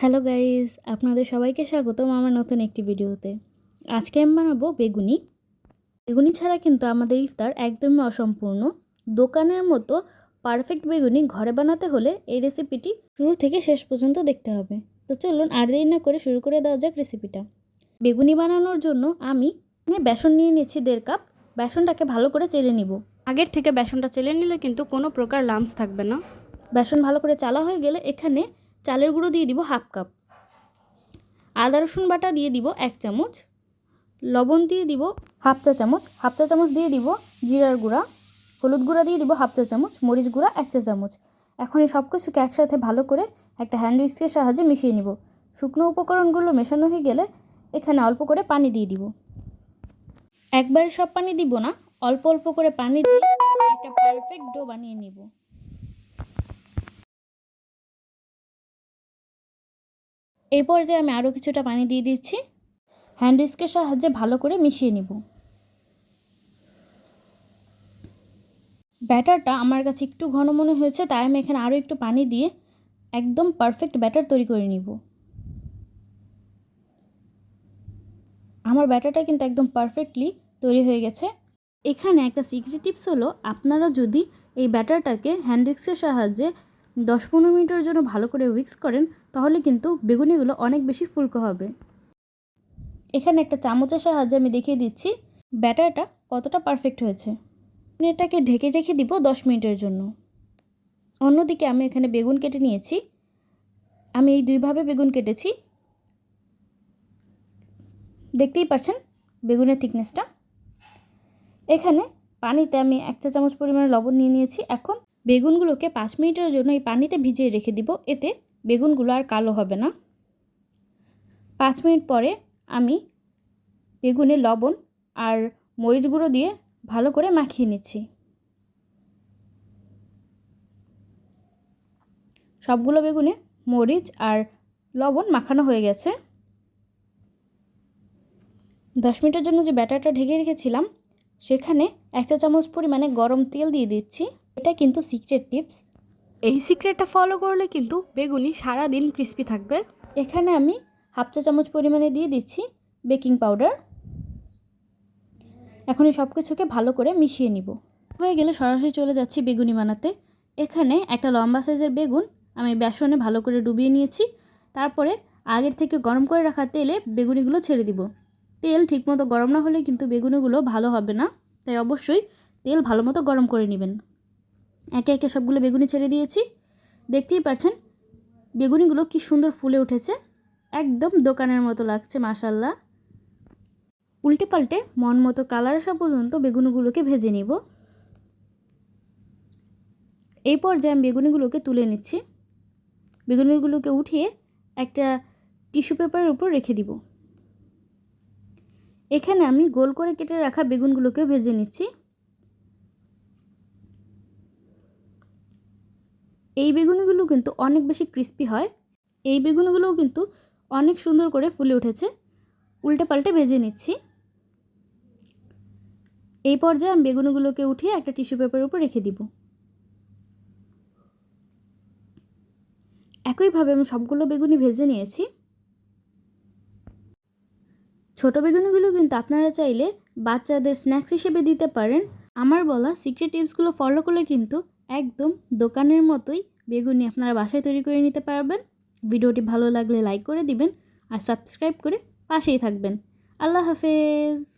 Hello guys আপনাদের সবাইকে স্বাগতম আমার নতুন একটি ভিডিওতে। আজকে আমি বানাবো বেগুনি। বেগুনি ছাড়া কিন্তু আমাদের ইফতার একদমই অসম্পূর্ণ। দোকানের মতো পারফেক্ট বেগুনি ঘরে বানাতে হলে এই রেসিপিটি শুরু থেকে শেষ পর্যন্ত দেখতে হবে। তো চলুন আর দেরি না করে শুরু করে দেওয়া যাক রেসিপিটা বেগুনি বানানোর জন্য আমি বেসন নিয়ে নিচ্ছি দেড় কাপ। বেসনটাকে ভালো করে চেলে নিব। আগের থেকে বেসনটা চেলে নিলে কিন্তু কোনো প্রকার লামস থাকবে না। বেসন ভালো করে চালা হয়ে গেলে এখানে চালের গুঁড়ো দিয়ে দিব হাফ কাপ। আদা, রসুন বাটা দিয়ে দিব এক চামচ। লবণ দিয়ে দিব হাফ চা চামচ। হাফ চা চামচ দিয়ে দিব জিরার গুঁড়া। হলুদ গুঁড়া দিয়ে দিব হাফ চা চামচ। মরিচ গুঁড়া এক চা চামচ। এখন এই সব কিছুকে একসাথে ভালো করে একটা হ্যান্ড উইক্সের সাহায্যে মিশিয়ে নিব। শুকনো উপকরণগুলো মেশানো হয়ে গেলে এখানে অল্প করে পানি দিয়ে দিব। একবারে সব পানি দিব না, অল্প অল্প করে পানি দিয়ে একটা পারফেক্ট ডো বানিয়ে নিব। এই পর্যায়ে আমি আরও কিছুটা পানি দিয়ে দিচ্ছি। হ্যান্ড উইস্কের সাহায্যে ভালো করে মিশিয়ে নিব। ব্যাটারটা আমার কাছে একটু ঘন মনে হয়েছে, তাই আমি এখানে আরও একটু পানি দিয়ে একদম পারফেক্ট ব্যাটার তৈরি করে নিব। আমার ব্যাটারটা কিন্তু একদম পারফেক্টলি তৈরি হয়ে গেছে। এখানে একটা সিক্রেট টিপস হলো, আপনারা যদি এই ব্যাটারটাকে হ্যান্ড সাহায্যে দশ পনেরো মিনিটের জন্য ভালো করে উইক্স করেন, তাহলে কিন্তু বেগুনিগুলো অনেক বেশি ফুলকো হবে। এখানে একটা চামচের সাহায্যে আমি দেখিয়ে দিচ্ছি, ব্যাটারটা কতটা পারফেক্ট হয়েছে। এটাকে ঢেকে রেখে দিব দশ মিনিটের জন্য। অন্যদিকে আমি এখানে বেগুন কেটে নিয়েছি। আমি এই দুইভাবে বেগুন কেটেছি। দেখতেই পাচ্ছেন বেগুনের থিকনেসটা এখানে পানিতে আমি এক চা চামচ পরিমাণে লবণ নিয়ে নিয়েছি। এখন বেগুনগুলোকে পাঁচ মিনিটের জন্য এই পানিতে ভিজিয়ে রেখে দিব। এতে বেগুনগুলো আর কালো হবে না। পাঁচ মিনিট পরে আমি বেগুনে লবণ আর মরিচ গুঁড়ো দিয়ে ভালো করে মাখিয়ে নিচ্ছি। সবগুলো বেগুনে মরিচ আর লবণ মাখানো হয়ে গেছে। দশ মিনিটের জন্য যে ব্যাটারটা ঢেকে রেখেছিলাম, সেখানে এক চা চামচ পরিমাণে গরম তেল দিয়ে দিচ্ছি। এটা কিন্তু সিক্রেট টিপস এই সিক্রেটটা ফলো করলে কিন্তু বেগুনি সারা দিন ক্রিস্পি থাকবে। এখানে আমি হাফ চা চামচ পরিমাণে দিয়ে দিচ্ছি বেকিং পাউডার এখন এই সব কিছুকে ভালো করে মিশিয়ে নিব। হয়ে গেলে সরাসরি চলে যাচ্ছি বেগুনি বানাতে। এখানে একটা লম্বা সাইজের বেগুন আমি বেসনে ভালো করে ডুবিয়ে নিয়েছি। তারপরে আগের থেকে গরম করে রাখা তেলে বেগুনিগুলো ছেড়ে দিব। তেল ঠিকমতো গরম না হলে কিন্তু বেগুনিগুলো ভালো হবে না। তাই অবশ্যই তেল ভালো মতো গরম করে নেবেন। একে একে সবগুলো বেগুনি ছেড়ে দিয়েছি। দেখতেই পাচ্ছেন বেগুনিগুলো কি সুন্দর ফুলে উঠেছে। একদম দোকানের মতো লাগছে মাসাল্লাহ উল্টে পাল্টে মন মতো কালার আসা পর্যন্ত বেগুনিগুলোকে ভেজে নিব। এই পর্যায়ে আমি বেগুনিগুলোকে তুলে নিচ্ছি। বেগুনিগুলোকে উঠিয়ে একটা টিস্যু পেপারের উপর রেখে দিব। এখানে আমি গোল করে কেটে রাখা বেগুনগুলোকে ভেজে নিচ্ছি। এই বেগুনগুলো কিন্তু অনেক বেশি ক্রিস্পি হয়। এই বেগুনগুলোও কিন্তু অনেক সুন্দর করে ফুলে উঠেছে। উল্টে পাল্টে ভেজে নিচ্ছি। এই পর্যায়ে আমি বেগুনগুলোকে উঠিয়ে একটা টিস্যু পেপারের উপর রেখে দিব। একইভাবে আমি সবগুলো বেগুনি ভেজে নিয়েছি। ছোট বেগুনিগুলো কিন্তু আপনারা চাইলে বাচ্চাদের স্ন্যাক্স হিসেবে দিতে পারেন। আমার বলা সিক্রেট টিপসগুলো ফলো করলে কিন্তু একদম দোকানের মতোই বেগুনি আপনারা বাসায় তৈরি করে নিতে পারবেন। ভিডিওটি ভালো লাগলে লাইক করে দিবেন আর সাবস্ক্রাইব করে পাশেই থাকবেন। আল্লাহ হাফেজ।